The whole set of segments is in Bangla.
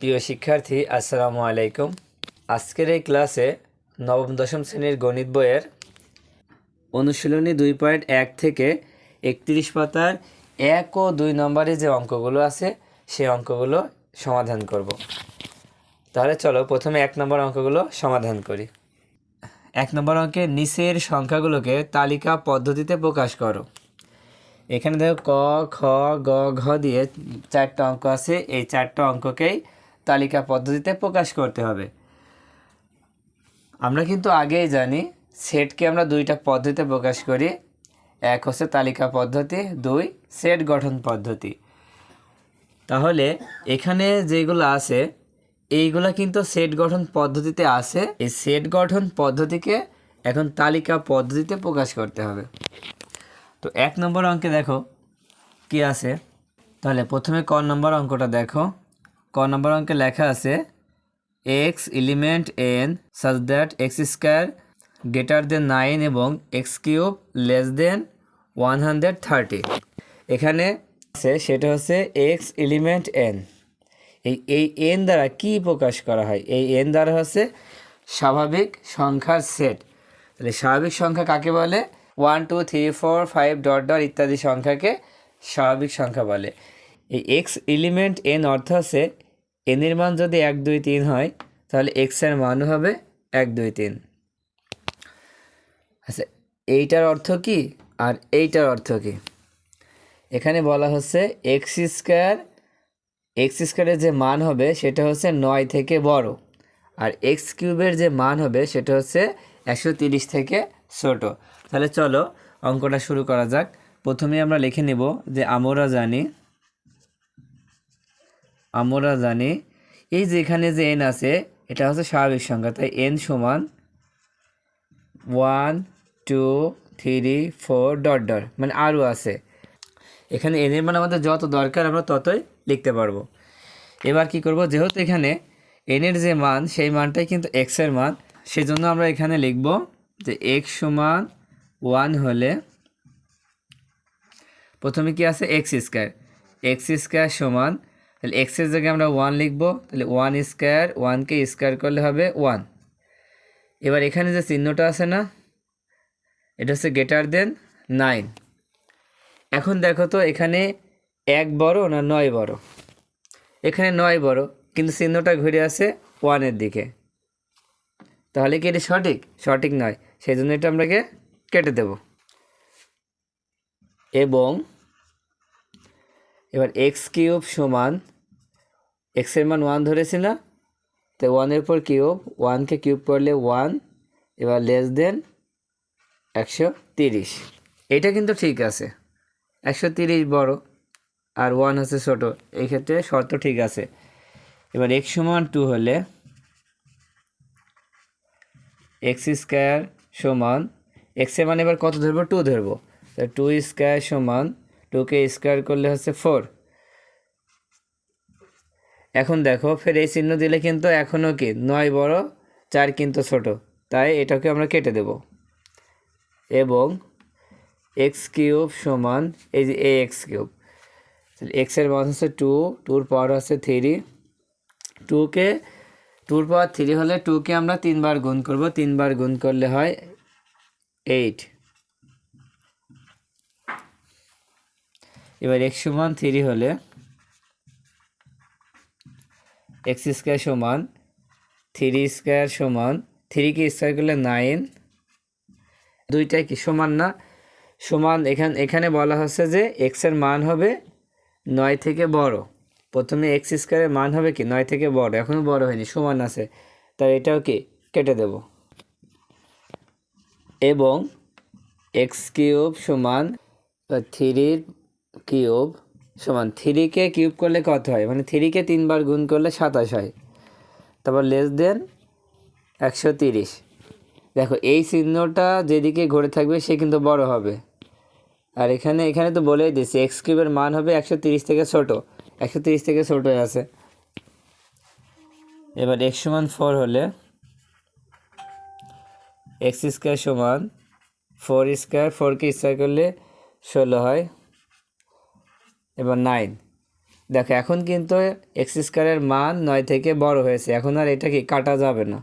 প্রিয় শিক্ষার্থী, আসসালামু আলাইকুম। আজকের এই ক্লাসে নবম, দশম শ্রেণির গণিত বইয়ের অনুশীলনী দুই পয়েন্ট এক থেকে একত্রিশ পাতার এক ও দুই নম্বরে যে অঙ্কগুলো আছে, সেই অঙ্কগুলো সমাধান করব। তাহলে চলো প্রথমে এক নম্বর অঙ্কগুলো সমাধান করি। এক নম্বর অঙ্কে নিচের সংখ্যাগুলোকে তালিকা পদ্ধতিতে প্রকাশ করো। এখানে দেখো ক, খ, গ, ঘ দিয়ে চারটা অঙ্ক আছে, এই চারটা অঙ্ককেই তালিকা পদ্ধতিতে প্রকাশ করতে হবে। আমরা কিন্তু আগেই জানি, সেটকে আমরা দুইটা পদ্ধতিতে প্রকাশ করি। এক হচ্ছে তালিকা পদ্ধতি, দুই সেট গঠন পদ্ধতি। তাহলে এখানে যেগুলো আছে, এইগুলা কিন্তু সেট গঠন পদ্ধতিতে আছে। এই সেট গঠন পদ্ধতিকে এখন তালিকা পদ্ধতিতে প্রকাশ করতে হবে। তো এক নম্বর অঙ্কে দেখো, কি আছে? তাহলে প্রথমে ক নম্বর অঙ্কটা দেখো। ক নম্বর অঙ্কে লেখা আছে x element N such that x square greater than nine এবং x cube less than one hundred thirty এখানে আছে, সেটা হচ্ছে এক্স এলিমেন্ট এন এই এই এন দ্বারা কি প্রকাশ করা হয়? এই এন দ্বারা হচ্ছে স্বাভাবিক সংখ্যার সেট তাহলে স্বাভাবিক সংখ্যা কাকে বলে? One two three four five dot dot ইত্যাদি সংখ্যাকে স্বাভাবিক সংখ্যা বলে। এই এক্স এলিমেন্ট এন অর্থ হচ্ছে এনের মান যদি এক, দুই, তিন হয়, তাহলে এক্সের মানও হবে এক, দুই, তিন। আচ্ছা এইটার অর্থ কি আর এইটার অর্থ কি? এখানে বলা হচ্ছে এক্স স্কোয়ার এক্স স্কোয়ারের যে মান হবে সেটা হচ্ছে নয় থেকে বড়, আর এক্স কিউবের যে মান হবে সেটা হচ্ছে একশো তিরিশ থেকে ছোট। তাহলে চলো অঙ্কটা শুরু করা যাক। প্রথমে আমরা লিখে নেব যে আমরা জানি আমরা জানি, এই যে এখানে যে এন আছে, এটা হচ্ছে স্বাভাবিক সংখ্যা, তাই এন সমান one two three four dot dot মানে আরও আছে। এখানে এনের মান আমাদের যত দরকার আমরা ততই লিখতে পারব। এবার কি করব, যেহেতু এখানে এনের যে মান, সেই মানটাই কিন্তু এক্সের মান, সেজন্য আমরা এখানে লিখব যে এক্স সমান ওয়ান হলে প্রথমে কি আছে? এক্স স্কোয়ার এক্স স্কোয়ার সমান তাহলে এক্সের জায়গায় আমরা ওয়ান লিখব। তাহলে ওয়ান স্কোয়ার ওয়ানকে স্কোয়ার করলে হবে ওয়ান এবার এখানে যে চিহ্নটা আছে না, এটা হচ্ছে গ্রেটার দেন নাইন এখন দেখো তো এখানে এক বড় না নয় বড়? এখানে নয় বড়, কিন্তু চিহ্নটা ঘুরে আসে ওয়ানের দিকে। তাহলে কি এটি সঠিক? সঠিক নয়। সেই জন্য এটা আমরাকে কেটে দেব। এবং এবার এক্স কিউব সমান এক্সের মান ওয়ান ধরেছি না? তো ওয়ানের পর কিউব ওয়ানকে কিউব করলে ওয়ান এবার লেস দেন একশো তিরিশ। এটা কিন্তু ঠিক আছে। একশো তিরিশ বড়, আর ওয়ান হচ্ছে ছোটো। এই ক্ষেত্রে শর্ত ঠিক আছে। এবার এক্স সমান টু হলে এক্স স্কোয়ার সমান এক্সের মানে এবার কত ধরবো? টু ধরবো। টু স্কোয়ার সমান টুকে স্কোয়ার করলে হচ্ছে ফোর। এখন দেখো, ফের এই চিহ্ন দিলে কিন্তু এখনও কি? নয় বড়, চার কিন্তু ছোট। তাই এটাকে আমরা কেটে দেব। এবং এক্স কিউব সমান এই যে এ এক্স কিউব। এক্সের মান হচ্ছে টু টুর পাওয়ার হচ্ছে থ্রি টুকে টুর পাওয়ার থ্রি হলে টুকে আমরা তিনবার গুণ করব। তিনবার গুণ করলে হয় এইট এবার এক্স সমান থ্রি হলে এক্স স্কোয়ার সমান থ্রি স্কোয়ার সমান থ্রিকে স্কোয়ার করলে নাইন দুইটাই কি সমান না? সমান এখান, এখানে বলা হচ্ছে যে এক্সের মান হবে নয় থেকে বড়। প্রথমে এক্স স্কোয়ারের মান হবে কি? নয় থেকে বড়। এখনও বড় হয়নি, সমান আছে। তাই এটাও কি? কেটে দেব। এবং এক্স কিউব সমান থ্রির কিউব সমান থ্রিকে কিউব করলে কত হয়? মানে থ্রিকে তিনবার গুণ করলে সাতাশ হয়। তারপর লেস দেন একশো তিরিশ। দেখো, এই চিহ্নটা যেদিকে ঘুরে থাকবে, সে কিন্তু বড় হবে। আর এখানে এখানে তো বলেই দিচ্ছি এক্স কিউবের মান হবে একশো তিরিশ থেকে ছোট। একশো তিরিশ থেকে ছোটো আছে। এবার এক্স সমান ফোর হলে এক্স স্কোয়ার সমান ফোর স্কোয়ার ফোরকে স্কোয়ার করলে ষোলো হয়। এবার নাইন দেখো, এখন কিন্তু এক্স স্কোয়ারের মান নয় থেকে বড় হয়েছে। এখন আর এটা কি কাটা যাবে না?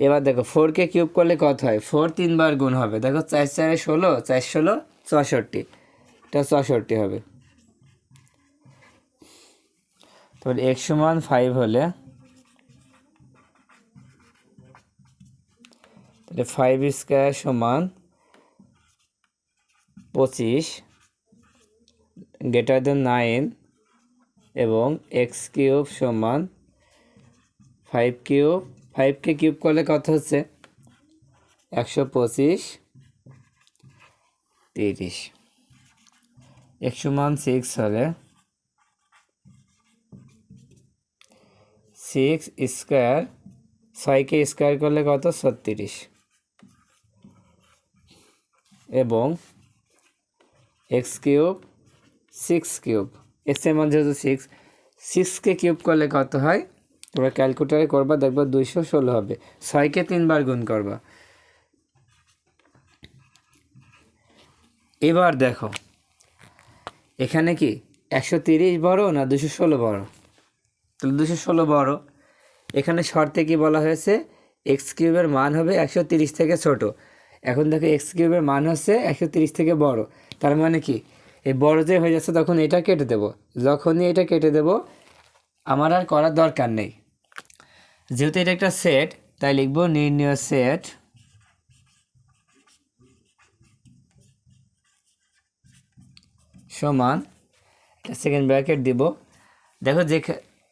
এবার দেখো ফোরকে কিউব করলে কত হয়? ফোর তিনবার গুণ হবে। দেখো, চার চারে ষোলো, চার ষোলো, চৌষট্টি। এটা চৌষট্টি হবে। তারপর এক সমান ফাইভ হলে তাহলে ফাইভ স্কোয়ার সমান পঁচিশ গ্রেটার দেন নাইন এবং এক্স কিউব সমান ফাইভ কিউব ফাইভকে কিউব করলে কত হচ্ছে? একশো পঁচিশ, তিরিশ। একশো মান সিক্স হলে সিক্স স্কোয়ার ছয়কে স্কোয়ার করলে কত? ছত্রিশ। এবং এক্স কিউব সিক্স কিউব। এক্সের মান যেহেতু সিক্স সিক্সকে কিউব করলে কত হয়? তোমরা ক্যালকুলেটারে করবা, দেখবা দুইশো ষোলো হবে। ছয়কে তিনবার গুণ করবা। এবার দেখো, এখানে কি একশো তিরিশ বড় না দুশো ষোলো বড়? তাহলে দুশো ষোলো বড়। এখানে শর্তে কি বলা হয়েছে? এক্স কিউবের মান হবে একশো তিরিশ থেকে ছোট। এখন দেখো এক্স কিউবের মান হচ্ছে একশো তিরিশ থেকে বড়। তার মানে কি? এই বড় যে হয়ে যাচ্ছে তখন এটা কেটে দেব। যখনই এটা কেটে দেব, আমার আর করার দরকার নেই। যেহেতু এটা একটা সেট তাই লিখব নির্ণয় সেট সমান সেকেন্ড ব্র্যাকেট দিব। দেখো যে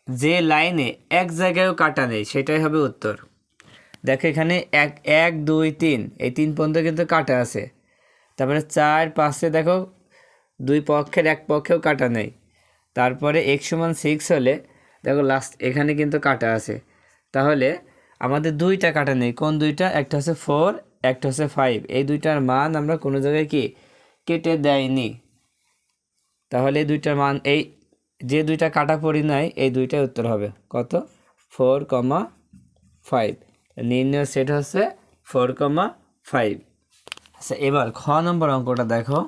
যে লাইনে এক জায়গায়ও কাটা নেই, সেটাই হবে উত্তর। দেখো এখানে এক এক, দুই, তিন। এই তিন পর্যন্ত কিন্তু কাটা আছে। তারপরে চার, পাঁচে দেখো দুই পক্ষের এক পক্ষেও কাটা নেই। তারপরে এক সমান সিক্স হলে দেখো লাস্ট এখানে কিন্তু কাটা আছে। তাহলে আমাদের দুইটা কাটা নেই। কোন দুইটা? একটা হচ্ছে ফোর একটা হচ্ছে ফাইভ এই দুইটার মান আমরা কোনো জায়গায় কি কেটে দেয়নি। তাহলে এই দুইটার মান, এই যে দুইটা কাটা পড়ি নাই, এই দুইটাই উত্তর হবে। কত? ফোর কমা ফাইভ নির্ণয় সেট হচ্ছে ফোর কমা ফাইভ আচ্ছা এবার খ নম্বর অঙ্কটা দেখো।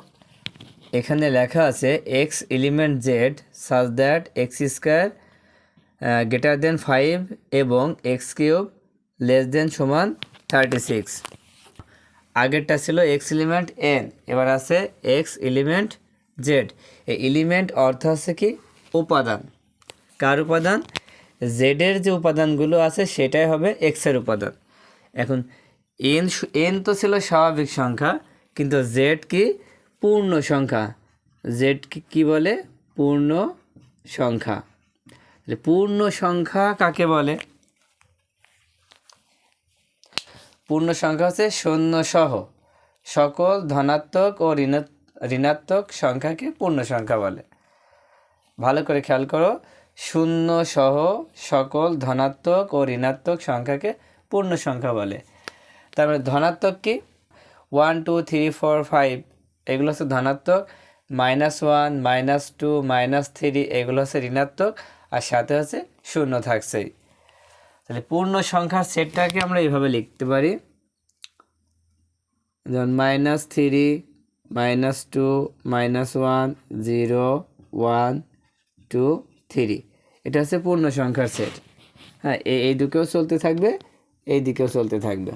এখানে লেখা আছে x element Z such that x square greater than five এবং এক্স কিউব লেস দেন সমান থার্টি সিক্স আগেরটা ছিল এক্স এলিমেন্ট এন এবার আছে এক্স এলিমেন্ট জেড এই এলিমেন্ট অর্থ হচ্ছে কি? উপাদান। কার উপাদান? জেডের যে উপাদানগুলো আছে, সেটাই হবে এক্সের উপাদান। এখন এন এন তো ছিল স্বাভাবিক সংখ্যা, কিন্তু জেড কি পূর্ণ সংখ্যা? জেড কি বলে? পূর্ণ সংখ্যা। পূর্ণ সংখ্যা কাকে বলে? পূর্ণ সংখ্যা হচ্ছে শূন্য সহ সকল ধনাত্মক ও ঋণাত্মক ঋণাত্মক সংখ্যাকে পূর্ণ সংখ্যা বলে। ভালো করে খেয়াল করো। শূন্য সহ সকল ধনাত্মক ও ঋণাত্মক সংখ্যাকে পূর্ণ সংখ্যা বলে। তারপরে ধনাত্মক কি? One two three four five এগুলো হচ্ছে ধনাত্মক। Minus one minus two minus three এগুলো হচ্ছে ঋণাত্মক। আর সাথে হচ্ছে শূন্য থাকছেই তাহলে পূর্ণ সংখ্যার সেটটাকে আমরা এইভাবে লিখতে পারি। যেমন minus three minus two minus one zero one two three. এটা হচ্ছে পূর্ণ সংখ্যার সেট হ্যাঁ এই দিকেও চলতে থাকবে, এই দিকেও চলতে থাকবে।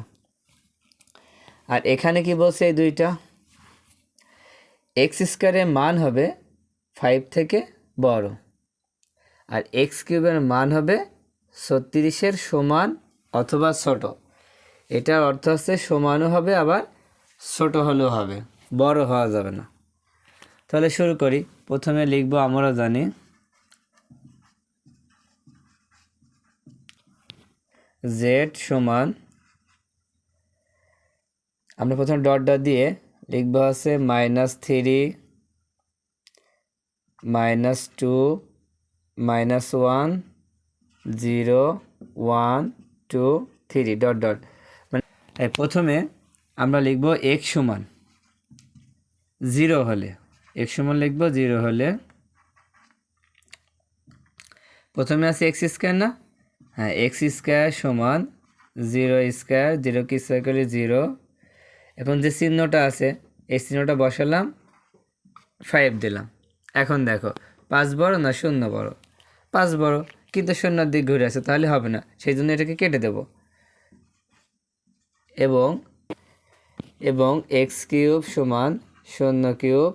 আর এখানে কি বলছে এই দুইটা? এক্স স্কোয়ারের মান হবে ফাইভ থেকে বড়। আর এক্স কিউবের মান হবে ছত্রিশের সমান অথবা ছোট। এটার অর্থ হচ্ছে সমানও হবে, আবার ছোট হলেও হবে। বড় হওয়া যাবে না। তাহলে শুরু করি। প্রথমে লিখব আমরা জানি। জেড সমান, আমরা প্রথমে ডট ডট দিয়ে লিখব আছে minus three minus two minus one zero one two three dot dot মানে প্রথমে আমরা লিখব এক সমান জিরো হলে এক সমান লিখব জিরো হলে, প্রথমে আছে এক্স স্কোয়ার না? হ্যাঁ এক্স স্কোয়ার সমান জিরো স্কোয়ার জিরো কি স্কোয়ার করে জিরো এখন যে চিহ্নটা আছে, এই চিহ্নটা বসালাম ফাইভ দিলাম। এখন দেখো, পাঁচ বড় না শূন্য বড়? পাঁচ বড়, কিন্তু শূন্যর দিক ঘুরে আছে, তাহলে হবে না। সেই জন্য এটাকে কেটে দেব। এবং এবং এক্স কিউব সমান শূন্য কিউব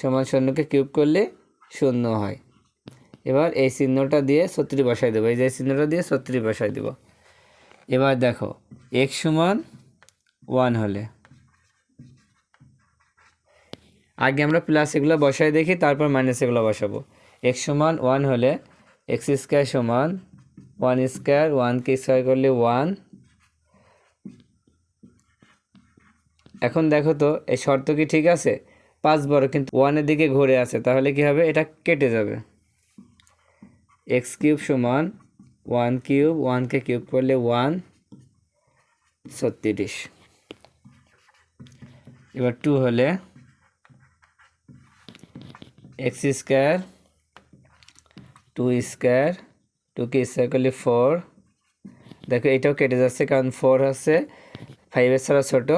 সমান শূন্যকে কিউব করলে শূন্য হয়। এবার এই চিহ্নটা দিয়ে ছত্রিশ বসাই দেবো। এই যে চিহ্নটা দিয়ে ছত্রিশ বসাই দেবো। এবার দেখো এক্স সমান ওয়ান হলে। আগে আমরা প্লাস এগুলো বসাই দেখি, তারপর মাইনাস এগুলো বসাবো। এক্স সমান ওয়ান হলে এক্স স্কোয়ার সমান ওয়ান স্কোয়ার ওয়ানকে স্কোয়ার করলে ওয়ান এখন দেখো তো, এই শর্ত কি ঠিক আছে? পাঁচ বড়, কিন্তু ওয়ানের দিকে ঘুরে আছে, তাহলে কি হবে? এটা কেটে যাবে। এক্স কিউব সমান ওয়ান কিউব ওয়ানকে কিউব করলে ওয়ান, ছত্রিশ। এবার টু হলে এক্স স্কোয়ার, টু স্কোয়ার, টুকে স্কোয়ার করলে ফোর। দেখো এটাও কেটে যাচ্ছে কারণ ফোর হচ্ছে ফাইভের ছাড়া ছোটো।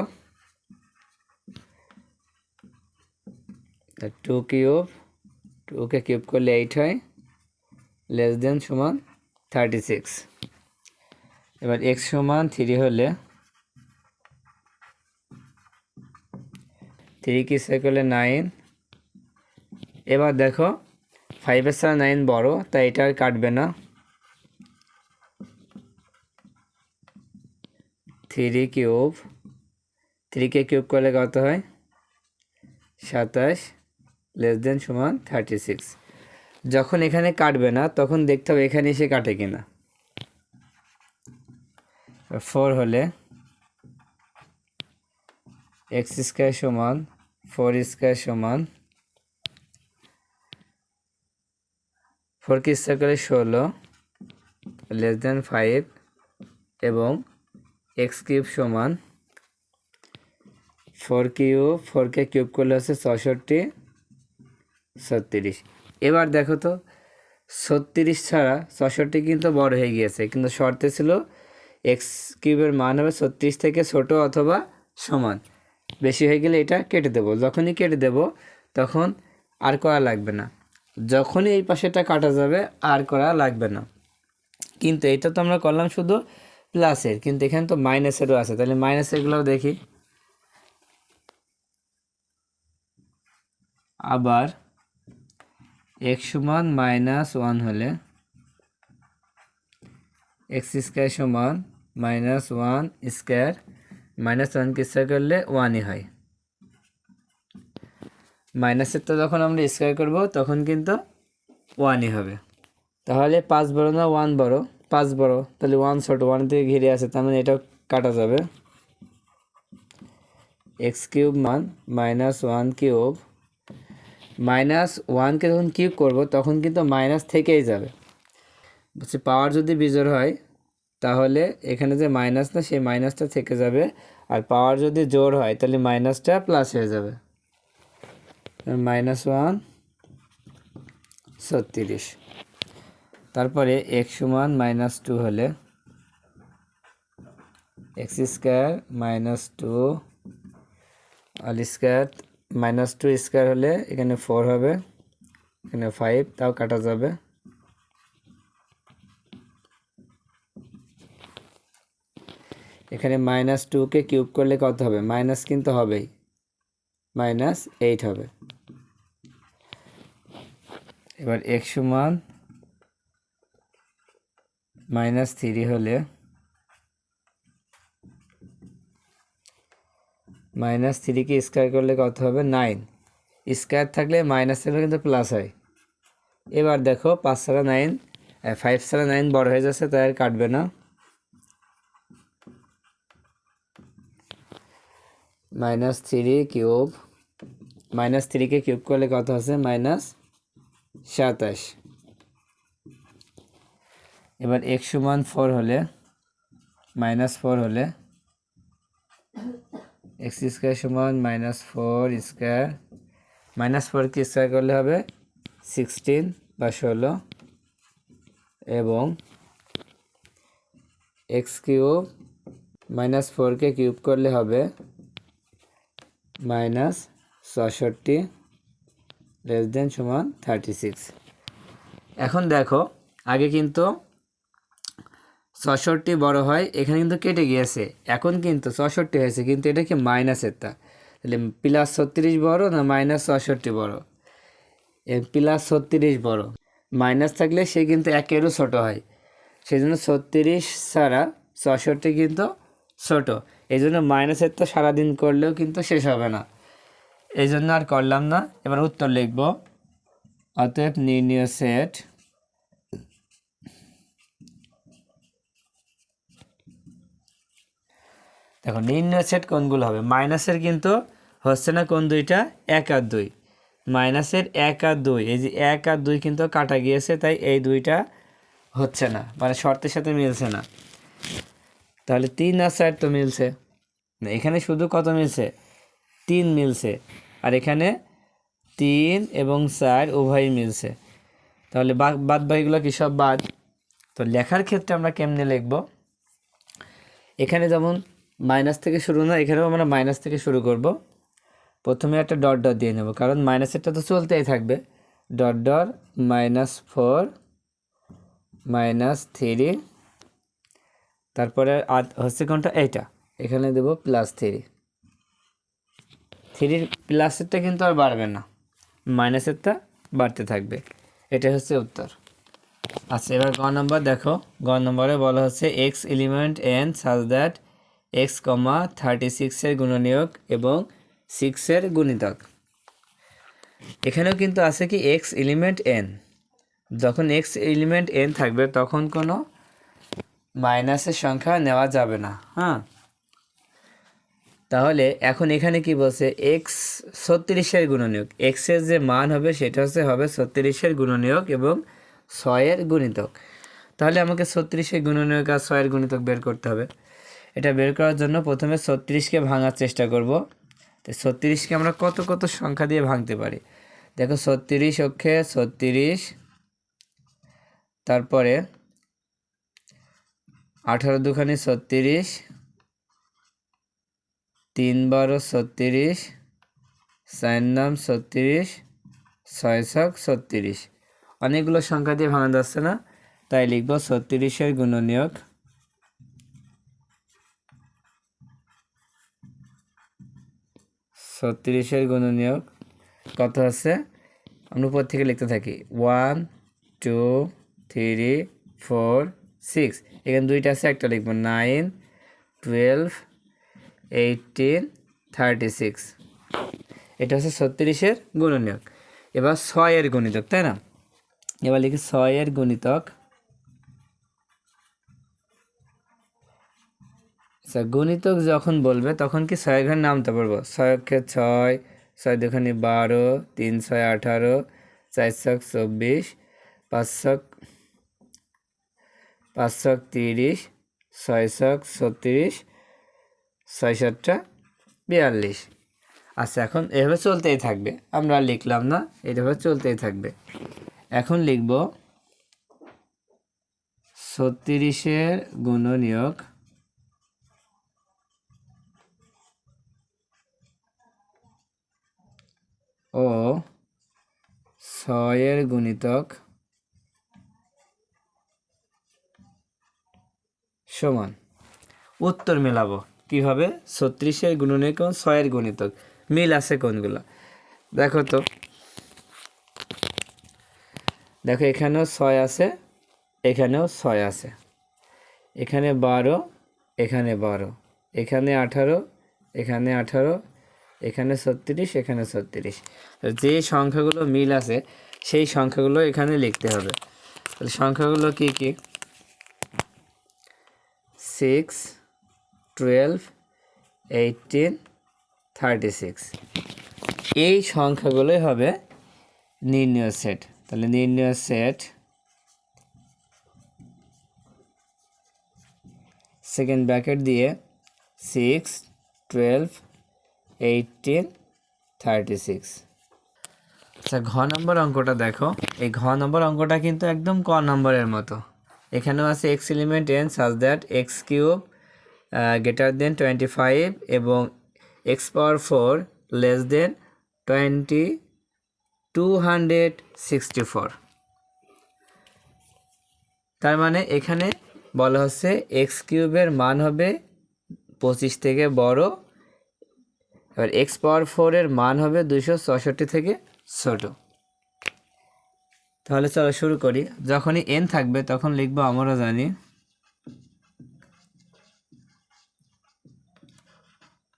টু কিউব, টুকে কিউব করলে এইট হয়। লেস দেন সমান থার্টি সিক্স। এবার এক্স সমান থ্রি হলে থ্রি কি করলে নাইন এবার দেখো ফাইভের ছাড়া নাইন বড়, তাই এটা আর কাটবে না। থ্রি কিউব থ্রিকে কিউব করলে কত হয়? সাতাশ, লেস দেন সমান থার্টি সিক্স। যখন এখানে কাটবে না, তখন দেখতে হবে এখানে এসে কাটে কিনা। ফোর হলে এক্স স্কোয়ার সমান ফোর স্কোয়ার সমান ফোর কি স্কোয়ার ষোলো লেস দেন ফাইভ এবং এক্স কিউব সমান ফোর কিউব ফোরকে কিউব করলে হচ্ছে ছষট্টি, ছত্রিশ। এবার দেখো তো, ছত্রিশ ছাড়া ছষট্টি কিন্তু বড় হয়ে গিয়েছে, কিন্তু শর্তে ছিল এক্স কিউবের মান হবে ছত্রিশ থেকে ছোট অথবা সমান। বেশি হয়ে গেলে এটা কেটে দেবো। যখনই কেটে দেব, তখন আর করা লাগবে না। যখনই এই পাশেটা কাটা যাবে, আর করা লাগবে না। কিন্তু এটা তো আমরা করলাম শুধু প্লাসের কিন্তু এখানে তো মাইনাসেরও আছে। তাহলে মাইনাসেরগুলোও দেখি। আবার এক্স সমান মাইনাস ওয়ান হলে এক্স স্কোয়ার সমান মাইনাস ওয়ান স্কোয়ার, মাইনাস ওয়ানকে স্কোয়ার করলে ওয়ানই হয়। মাইনাসের তো যখন আমরা স্কোয়ার করব, তখন কিন্তু ওয়ানই হবে। তাহলে পাঁচ বড় না ওয়ান বড়? পাঁচ বড়। তাহলে ওয়ান ছোট, ওয়ান থেকে ঘিরে আছে, তার মানে এটাও কাটা যাবে। এক্স কিউব মান মাইনাস ওয়ান কিউব মাইনাস ওয়ানকে যখন কিউব করব, তখন কিন্তু মাইনাস থেকেই যাবে। বলছি পাওয়ার যদি বিজোড় হয়, তাহলে এখানে যে মাইনাস না, সেই মাইনাসটা থেকে যাবে। আর পাওয়ার যদি জোর হয়, তাহলে মাইনাসটা প্লাস হয়ে যাবে। মাইনাস ওয়ান, ছত্রিশ। তারপরে এক্স সমান মাইনাস টু হলে x square minus two all square minus two square হলে এখানে ফোর হবে, এখানে ফাইভ তাও কাটা যাবে। এখানে মাইনাস টুকে কিউব করলে কত হবে? মাইনাস কিন্তু হবেই। মাইনাস এইট হবে। এবার এক সমান মাইনাস থ্রি হলে মাইনাস থ্রিকে স্কোয়ার করলে কত হবে? নাইন। স্কোয়ার থাকলে মাইনাস থাকলে কিন্তু প্লাস হয়। এবার দেখো, পাঁচ ছাড়া নাইন ফাইভ ছাড়া নাইন বড় হয়ে যাচ্ছে, তাই আর কাটবে না। মাইনাস থ্রি কিউব, মাইনাস থ্রিকে কিউব করলে কত আছে? মাইনাস সাতাশ। এবার এক সমান ফোর হলে, মাইনাস ফোর হলে এক্স স্কোয়ার সমান মাইনাস ফোর স্কোয়ার মাইনাস ফোরকে স্কোয়ার করলে হবে সিক্সটিন বা ষোলো এবং এক্স কিউব মাইনাস ফোরকে কিউব করলে হবে মাইনাস ছষট্টি লেস দেন সমান থার্টি সিক্স এখন দেখো, আগে কিন্তু ছষট্টি বড় হয়, এখানে কিন্তু কেটে গিয়েছে। এখন কিন্তু ছষট্টি হয়েছে, কিন্তু এটা কি মাইনাসেরটা তাহলে প্লাস ছত্রিশ বড় না মাইনাস ছষট্টি বড়? প্লাস ছত্রিশ বড়। মাইনাস থাকলে সে কিন্তু একেরও ছোট হয়। সেই জন্য ছত্রিশ ছাড়া ছষট্টি কিন্তু ছোট। এই জন্য মাইনাসের তো সারাদিন করলেও কিন্তু শেষ হবে না। এই জন্য আর করলাম না। এবার উত্তর লিখব। অতএব নির্ণয় সেট দেখো নির্ণয় সেট কোনগুলো হবে? মাইনাসের কিন্তু হচ্ছে না কোন দুইটা? এক আর দুই। মাইনাসের এক আর দুই। এই যে এক আর দুই কিন্তু কাটা গিয়েছে, তাই এই দুইটা হচ্ছে না। মানে শর্তের সাথে মিলছে না। তাহলে তিন আর চার তো মিলছে। না এখানে শুধু কত মিলছে? তিন মিলছে। আর এখানে তিন এবং চার উভয়ই মিলছে। তাহলে বাদ বাকিগুলো কি সব বাদ? তো লেখার ক্ষেত্রে আমরা কেমনে লিখব? এখানে যেমন মাইনাস থেকে শুরু না, এখানেও আমরা মাইনাস থেকে শুরু করব। প্রথমে একটা ডট ডট দিয়ে নেব, কারণ মাইনাসেরটা তো চলতেই থাকবে। Dot dot minus four, minus three, তারপরে আর হচ্ছে কোনটা? এইটা, এখানে দেব প্লাস থ্রি। থ্রির প্লাসেরটা কিন্তু আর বাড়বে না, মাইনাসেরটা বাড়তে থাকবে এটা হচ্ছে উত্তর। আচ্ছা এবার গ নম্বর দেখো, গ নম্বরে বলা হচ্ছে x element N such that x comma thirty সিক্সের গুণনীয়ক এবং সিক্সের গুণিতক। এখানেও কিন্তু আছে কি এক্স এলিমেন্ট এন যখন এক্স এলিমেন্ট এন থাকবে, তখন কোনো মাইনাসের সংখ্যা নেওয়া যাবে না হ্যাঁ? তাহলে এখন এখানে কি বলছে? এক্স ছত্রিশের গুণনীয়ক। এক্সের যে মান হবে, সেটা হচ্ছে হবে ছত্রিশের গুণনীয়ক এবং ছয়ের গুণিতক। তাহলে আমাকে ছত্রিশের গুণনীয়ক আর ছয়ের গুণিতক বের করতে হবে। এটা বের করার জন্য প্রথমে ছত্রিশকে ভাঙার চেষ্টা করব। তো ছত্রিশকে আমরা কত কত সংখ্যা দিয়ে ভাঙতে পারি? দেখো ছত্রিশ অক্ষে ছত্রিশ, তারপরে আঠারো দুখানি ছত্রিশ, তিন বারো ছত্রিশ, চার নাম ছত্রিশ, ছয় ছক ছত্রিশ। অনেকগুলো সংখ্যা দিয়ে ভাঙা যাচ্ছে না, তাই লিখব ছত্রিশের গুণনীয়ক ছত্রিশের গুণনীয়ক কত আছে? আমরা উপর থেকে লিখতে থাকি। One two three four six এখানে দুইটা আছে, একটা লিখব। Nine twelve eighteen thirty six এটা হচ্ছে ছত্রিশের গুণনীয়ক। এবার ছয়ের গণিতক, তাই না? এবার লিখি ছয়ের গণিতক আচ্ছা গণিতক যখন বলবে, তখন কি ছয় ঘর নামতে পারব ছয় ছয় ছয় দুখানি বারো, তিন ছয় আঠারো, চার ছক চব্বিশ, পাঁচ ছক পাঁচ ছক তিরিশ, ছয় ছক ছত্রিশ, ছয় সাতটা বিয়াল্লিশ। আচ্ছা এখন এভাবে চলতেই থাকবে। আমরা লিখলাম না এইভাবে চলতেই থাকবে। এখন লিখব, ছত্রিশের গুণনীয়ক ও ছয়ের গুণিতক সমান। উত্তর মেলাবো। কীভাবে? ছত্রিশের গুণনীয়ক কোন ছয়ের গুণিতক? মিল আছে কোনগুলো? দেখো তো। দেখো, এখানেও ছয় আছে, এখানেও ছয় আছে। এখানে বারো এখানে বারো। এখানে আঠারো এখানে আঠারো এখানে ছত্রিশ এখানে ছত্রিশ। যে সংখ্যাগুলো মিল আছে, সেই সংখ্যাগুলো এখানে লিখতে হবে। তাহলে সংখ্যাগুলো কি কি? Six, twelve, eighteen, thirty six. এই সংখ্যাগুলোই হবে নির্ণয় সেট। তাহলে নির্ণয় সেট সেকেন্ড ব্র্যাকেট দিয়ে six twelve eighteen thirty six আচ্ছা ঘ নম্বর অঙ্কটা দেখো। এই ঘ নম্বর অঙ্কটা কিন্তু একদম ক নম্বরের মতো। এখানেও আছে x element N such that x cube greater than twenty five এবং x power four less than twenty two hundred sixty four তার মানে এখানে বলা হচ্ছে এক্স কিউবের মান হবে পঁচিশ থেকে বড় এবার এক্স পাওয়ার ফোরের মান হবে দুশো চৌষট্টি থেকে ছোট। তাহলে চলো শুরু করি। যখনই এন থাকবে তখন লিখব আমরা জানি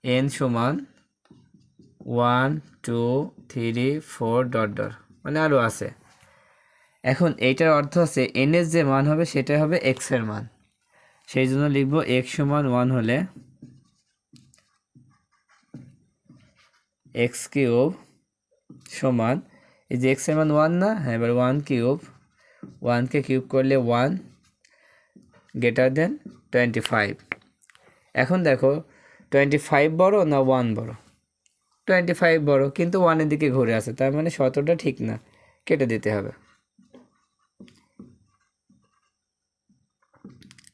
এন সমান one two three four dot dot মানে আরও আছে। এখন এইটার অর্থ হচ্ছে এন এর যে মান হবে সেটা হবে এক্সের মান। সেই জন্য লিখব এক্স সমান ওয়ান হলে এক্স কিউব সমান, এই যে এক্সের মান ওয়ান না? হ্যাঁ এবার ওয়ান কিউব ওয়ানকে কিউব করলে one greater than twenty five এখন দেখো টোয়েন্টি ফাইভ বড় না ওয়ান বড়? টোয়েন্টি ফাইভ বড়, কিন্তু ওয়ানের দিকে ঘুরে আছে তার মানে শতটা ঠিক না, কেটে দিতে হবে।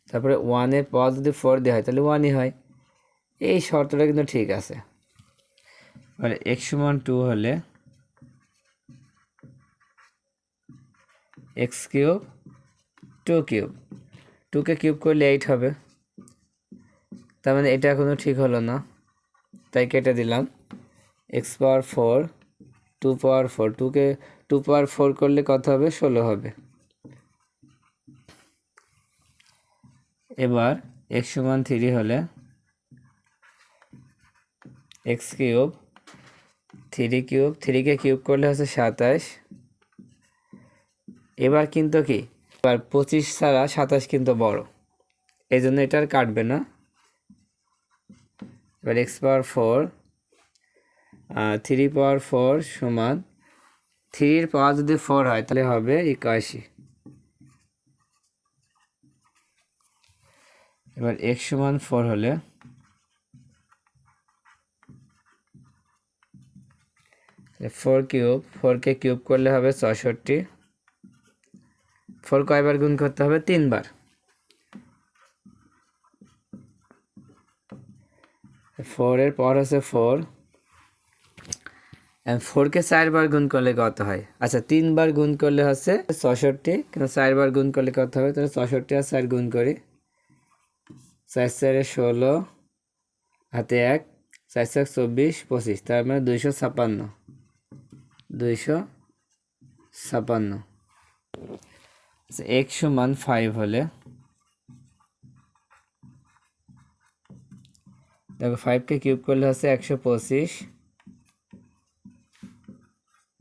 তারপরে ওয়ানের পর যদি ফোর দেওয়া হয়, তাহলে ওয়ানই হয়। এই শর্তটা কিন্তু ঠিক আছে। আর এক্স সমান টু হলে এক্স কিউব টু কিউব। টুকে কিউব করলে এইট হবে। তার মানে এটা এখনও ঠিক হলো না। তাই কেটে দিলাম। X power four, two power four. টুকে টু পাওয়ার ফোর করলে কত হবে? ষোলো হবে। এবার এক্স সমান থ্রি হলে এক্স কিউব থ্রি কিউব থ্রিকে কিউব করলে হচ্ছে সাতাশ। এবার কিন্তু কি? এবার পঁচিশ ছাড়া সাতাশ কিন্তু বড়। এই জন্য এটা আর কাটবে না। এবার x power four three power four সমান থ্রির পাওয়ার যদি ফোর হয়, তাহলে হবে একাশি। এবার এক্স সমান ফোর হলে ফোর কিউব ফোরকে কিউব করলে হবে চৌষট্টি ফোর কয়বার গুণ করতে হবে? তিনবার। ফোরের পর আছে ফোর ফোরকে চারবার গুণ করলে কত হয়? আচ্ছা তিনবার গুণ করলে হচ্ছে ছষট্টি। কিন্তু চারবার গুণ করলে কত হবে? তাহলে ছষট্টি আর চার গুণ করি। চার চারে ষোলো, হাতে এক। চার চার চব্বিশ, পঁচিশ। তার মানে দুইশো ছাপান্ন। দুইশো ছাপান্ন। আচ্ছা এক সমান ফাইভ হলে। দেখো ফাইভকে কিউব করলে হচ্ছে একশো পঁচিশ।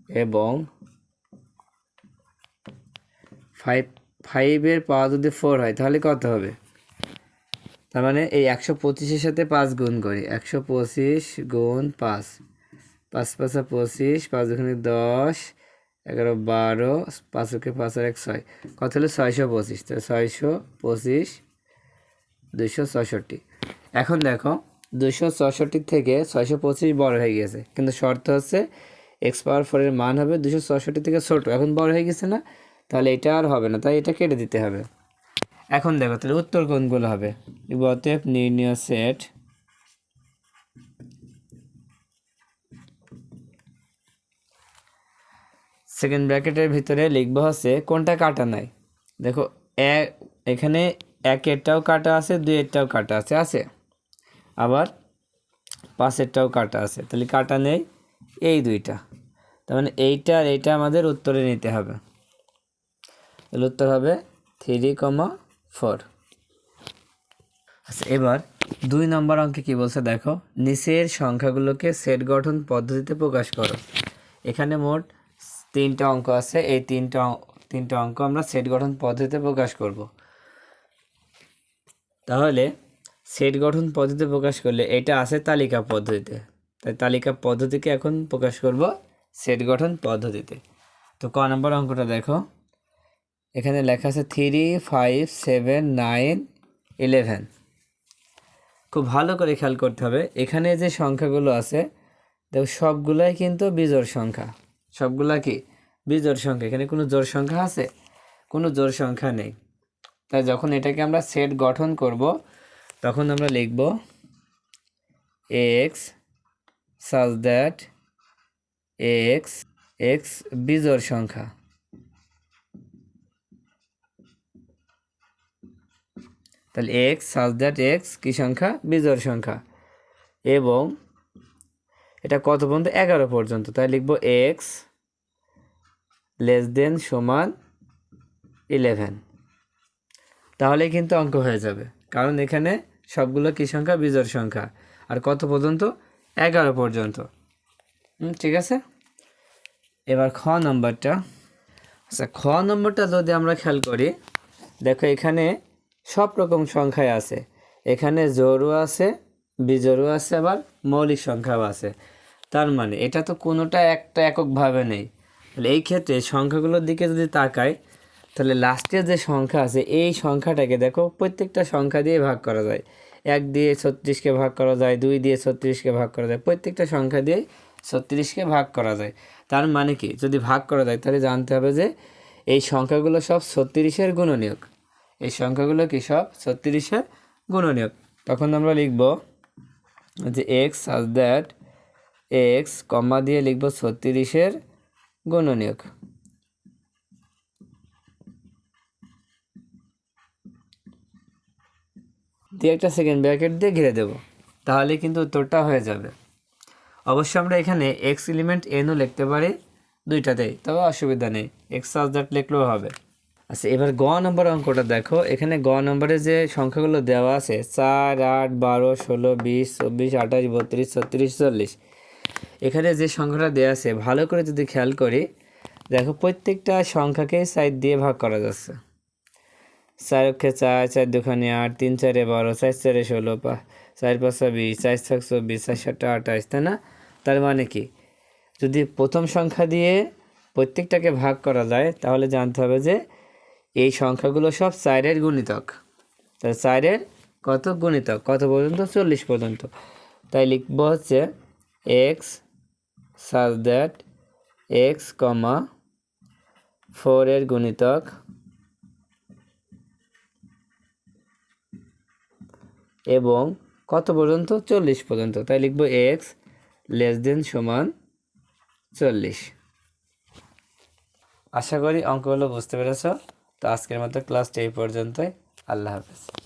এবং ফাইভ ফাইভের পাওয়া যদি ফোর হয়, তাহলে কত হবে? তার মানে এই একশো পঁচিশের সাথে পাঁচ গুণ করি। একশো পঁচিশ গুণ পাঁচ। পাঁচ পাঁচা পঁচিশ, পাঁচ ওখানে দশ, এগারো বারো, পাঁচ ওকে পাঁচ আর এক ছয়। কত হলো? ছয়শো পঁচিশ। তাহলে ছয়শো পঁচিশ দুশো ছষট্টি এখন দেখো দুশো চৌষট্টি থেকে ছয়শো পঁচিশ বড় হয়ে গেছে। কিন্তু শর্ত হচ্ছে এক্স পাওয়ার ফোরের মান হবে দুশো চৌষট্টি থেকে ছোটো। এখন বড় হয়ে গেছে না? তাহলে এটা আর হবে না। তাই এটা কেটে দিতে হবে। এখন দেখো, তাহলে উত্তর কোনগুলো হবে? অতএব নির্ণয় সেট সেকেন্ড ব্র্যাকেটের ভিতরে লিখব হচ্ছে, কোনটা কাটা নাই? দেখো এক এখানে একেরটাও কাটা আছে, দুইয়েরটাও কাটা আছে আছে? আবার পাঁচেরটাও কাটা আছে, তাহলে কাটা নেই এই দুইটা। তার মানে এইটা আর এইটা আমাদের উত্তরে নিতে হবে। তাহলে উত্তর হবে থ্রি কমা ফোর আচ্ছা এবার দুই নম্বর অঙ্কে কি বলছে দেখো, নিচের সংখ্যাগুলোকে সেট গঠন পদ্ধতিতে প্রকাশ করো। এখানে মোট তিনটা অঙ্ক আছে, এই তিনটা তিনটা অঙ্ক আমরা সেট গঠন পদ্ধতিতে প্রকাশ করব। তাহলে সেট গঠন পদ্ধতিতে প্রকাশ করলে এটা আছে তালিকা পদ্ধতিতে। তাই তালিকা পদ্ধতিকে এখন প্রকাশ করব সেট গঠন পদ্ধতিতে। তো ক নম্বর অঙ্কটা দেখো। এখানে লেখা আছে three five seven nine eleven খুব ভালো করে খেয়াল করতে হবে। এখানে যে সংখ্যাগুলো আছে, দেখো সবগুলোই কিন্তু বিজোড় সংখ্যা। সবগুলা কি? বিজোড় সংখ্যা। এখানে কোনো জোড় সংখ্যা আছে? কোনো জোড় সংখ্যা নেই। তাই যখন এটাকে আমরা সেট গঠন করব, তখন আমরা লিখব এক্স সাজ দ্যাট এক্স এক্স বিজোড় সংখ্যা। তাহলে এক্স সাজ দ্যাট এক্স কী সংখ্যা? বিজোড় সংখ্যা। এবং এটা কত পর্যন্ত? এগারো পর্যন্ত। তাই লিখব এক্স লেস দেন সমান ইলেভেন। তাহলে কিন্তু অঙ্ক হয়ে যাবে। কারণ এখানে সবগুলো কী সংখ্যা? বিজোড় সংখ্যা। আর কত পর্যন্ত? এগারো পর্যন্ত। ঠিক আছে? এবার খ নম্বরটা। আচ্ছা খ নম্বরটা যদি আমরা খেয়াল করি, দেখো এখানে সব রকম সংখ্যায় আছে। এখানে জোরও আছে, বিজোড়ও আছে, আবার মৌলিক সংখ্যাও আছে। তার মানে এটা তো কোনোটা একটা এককভাবে নেই। তাহলে এই ক্ষেত্রে সংখ্যাগুলোর দিকে যদি তাকাই, তাহলে লাস্টের যে সংখ্যা আছে, এই সংখ্যাটাকে দেখো প্রত্যেকটা সংখ্যা দিয়ে ভাগ করা যায়। এক দিয়ে ছত্রিশকে ভাগ করা যায়, দুই দিয়ে ছত্রিশকে ভাগ করা যায়, প্রত্যেকটা সংখ্যা দিয়ে ছত্রিশকে ভাগ করা যায়। তার মানে কি? যদি ভাগ করা যায়, তাহলে জানতে হবে যে এই সংখ্যাগুলো সব ছত্রিশের গুণনীয়ক। এই সংখ্যাগুলো কি সব ছত্রিশের গুণনীয়ক? তখন আমরা লিখব যে এক্স সাজ দ্যাট এক্স কমা দিয়ে লিখব ছত্রিশের গুণনীয়ক দিয়ে একটা সেকেন্ড ব্র্যাকেট দিয়ে ঘিরে দেব, তাহলে কিন্তু উত্তরটা হয়ে যাবে। অবশ্য আমরা এখানে এক্স এলিমেন্ট এনও লিখতে পারি দুইটাতেই, তবে অসুবিধা নেই এক্স সাজ দ্যাট লিখলেও হবে। আচ্ছা এবার গ নম্বর অঙ্কটা দেখো, এখানে গ নম্বরে যে সংখ্যাগুলো দেওয়া আছে, চার, আট, বারো, ষোলো, বিশ, চব্বিশ, আঠাশ, বত্রিশ, ছত্রিশ, চল্লিশ এখানে যে সংখ্যাটা দেওয়া আছে, ভালো করে যদি খেয়াল করি, দেখো প্রত্যেকটা সংখ্যাকে সাইড দিয়ে ভাগ করা যাচ্ছে। চার অক্ষে চার চার দোকানে আট, তিন চারে বারো, চার চারে ষোলো চার পাঁচা বিশ, চার ছক চব্বিশ, চার সাতটা আঠাশ, তাই না? তার মানে কি? যদি প্রথম সংখ্যা দিয়ে প্রত্যেকটাকে ভাগ করা যায়, তাহলে জানতে হবে যে এই সংখ্যাগুলো সব চারের গুণিতক। তাহলে চারের কত গুণিতক? কত পর্যন্ত? চল্লিশ পর্যন্ত। তাই লিখব হচ্ছে এক্স সাজ দ্যাট এক্স কমা ফোরের গুণিতক এবং কত পর্যন্ত? চল্লিশ পর্যন্ত। তাই লিখব এক্স লেস দেন সমান চল্লিশ। আশা করি অঙ্কগুলো বুঝতে পেরেছ। তো আজকের মতো ক্লাসটা এই পর্যন্তই। আল্লাহ হাফেজ।